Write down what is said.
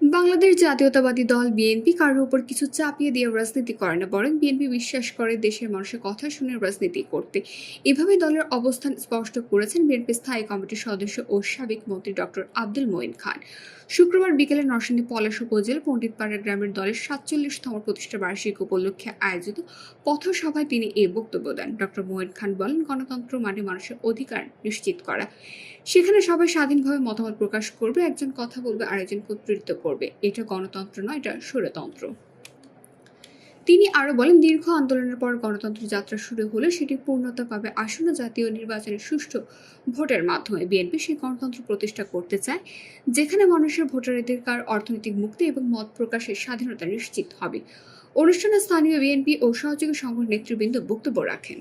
বাংলাদেশ জাতীয়তাবাদী দল বিএনপি কারোর উপর কিছু চাপিয়ে দিয়ে রাজনীতি করে না, বরং বিএনপি বিশ্বাস করে দেশের মানুষের কথা শুনে রাজনীতি করতে। এভাবে দলের অবস্থান স্পষ্ট করেছেন বিএনপি স্থায়ী কমিটির সদস্য ও সাবেক মন্ত্রী ডক্টর আব্দুল মঈন খান। শুক্রবার বিকেলে নরসিংদী পলাশ উপজেলা পণ্ডিতপাড়া গ্রামের দলের সাতচল্লিশতম প্রতিষ্ঠা বার্ষিকী উপলক্ষে আয়োজিত পথসভায় তিনি এই বক্তব্য দেন। ডক্টর মঈন খান বলেন, গণতন্ত্র মানে মানুষের অধিকার নিশ্চিত করা। সেখানে সবাই স্বাধীনভাবে মতামত প্রকাশ করবে, একজন কথা বলবে, আরেকজন কর্তৃত্ব করবে। এটা গণতন্ত্র নয়, এটা স্বৈরতন্ত্র তিনি আরও বলেন, দীর্ঘ আন্দোলনের পর গণতন্ত্র যাত্রা শুরু হলে সেটি পূর্ণতা পাবে আসন্ন জাতীয় নির্বাচনের সুষ্ঠু ভোটের মাধ্যমে বিএনপি সেই গণতন্ত্র প্রতিষ্ঠা করতে চায়, যেখানে মানুষের ভোটাধিকার, অর্থনৈতিক মুক্তি এবং মত প্রকাশের স্বাধীনতা নিশ্চিত হবে। অনুষ্ঠানে স্থানীয় বিএনপি ও সহযোগী সংঘ নেতৃবৃন্দ বক্তব্য রাখেন।